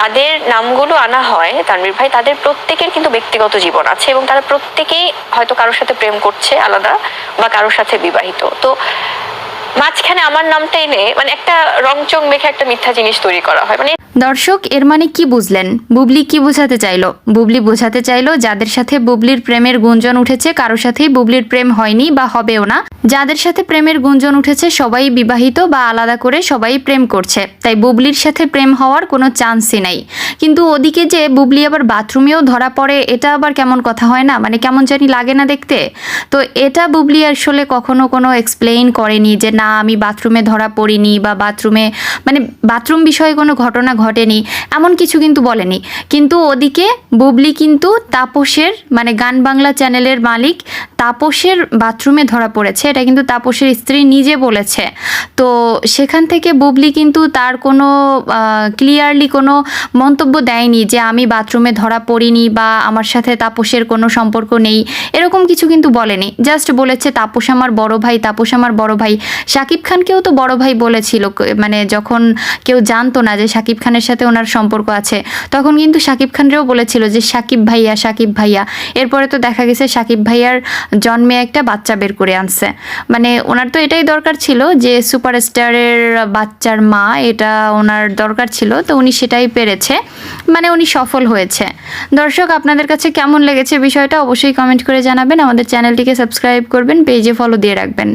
তাদের নামগুলো আনা হয়, তানভীর ভাই, তাদের প্রত্যেকের কিন্তু ব্যক্তিগত জীবন আছে এবং তারা প্রত্যেকেই হয়তো কারোর সাথে প্রেম করছে আলাদা বা কারোর সাথে বিবাহিত। তো মাঝখানে আমার নামটা এনে মানে একটা রংচং মেখে একটা মিথ্যা জিনিস তৈরি করা হয়। মানে দর্শক, এর মানে কি বুঝলেন? বুবলি কি বোঝাতে চাইলো? বুবলি বোঝাতে চাইলো যাদের সাথে বুবলির প্রেমের গুঞ্জন উঠেছে কারোর সাথেই বুবলির প্রেম হয়নি বা হবেও না। যাদের সাথে প্রেমের গুঞ্জন উঠেছে, সবাই বিবাহিত বা আলাদা করে সবাই প্রেম করছে। তাই বুবলির সাথে প্রেম হওয়ার কোনো চান্সই নাই। কিন্তু ওদিকে যে বুবলি আবার বাথরুমেও ধরা পড়ে, এটা আবার কেমন কথা হয় না? মানে কেমন জানি লাগে না দেখতে। তো এটা বুবলি আসলে কখনো কোনো এক্সপ্লেইন করেনি যে, না, আমি বাথরুমে ধরা পড়িনি বা বাথরুমে মানে বাথরুম বিষয়ে কোনো ঘটনা। ঘটেনি, এমন কিছু কিন্তু বলেনি। কিন্তু ওদিকে বুবলি কিন্তু তাপসের মানে গান বাংলা চ্যানেলের মালিক, তাপসের বাথরুমে ধরা পড়েছে। এটা কিন্তু তাপসের স্ত্রী নিজে বলেছে। তো সেখান থেকে বুবলি কিন্তু তার কোনো ক্লিয়ারলি কোনো মন্তব্য দেয়নি যে আমি বাথরুমে ধরা পড়িনি বা আমার সাথে তাপসের কোনো সম্পর্ক নেই। এরকম কিছু কিন্তু বলেনি। জাস্ট বলেছে, তাপস আমার বড় ভাই, তাপস আমার বড় ভাই। শাকিব খানকেও তো বড় ভাই বলেছিল মানে যখন কেউ জানতো না যে শাকিব খানের সাথে ওনার সম্পর্ক আছে। তখন কিন্তু শাকিব খানরেও বলেছিল যে শাকিব ভাইয়া শাকিব ভাইয়া। এরপরে তো দেখা গেছে শাকিব ভাইয়ার জন্মে একটা বাচ্চা বের করে আনছে। মানে ওনার তো এটাই দরকার ছিল যে, সুপারস্টারের বাচ্চার মা, এটা ওনার দরকার ছিল। তো উনি সেটাই পেরেছে। মানে উনি সফল হয়েছে। দর্শক, আপনাদের কাছে কেমন লেগেছে বিষয়টা অবশ্যই কমেন্ট করে জানাবেন। আমাদের চ্যানেলটিকে সাবস্ক্রাইব করবেন, পেজে ফলো দিয়ে রাখবেন।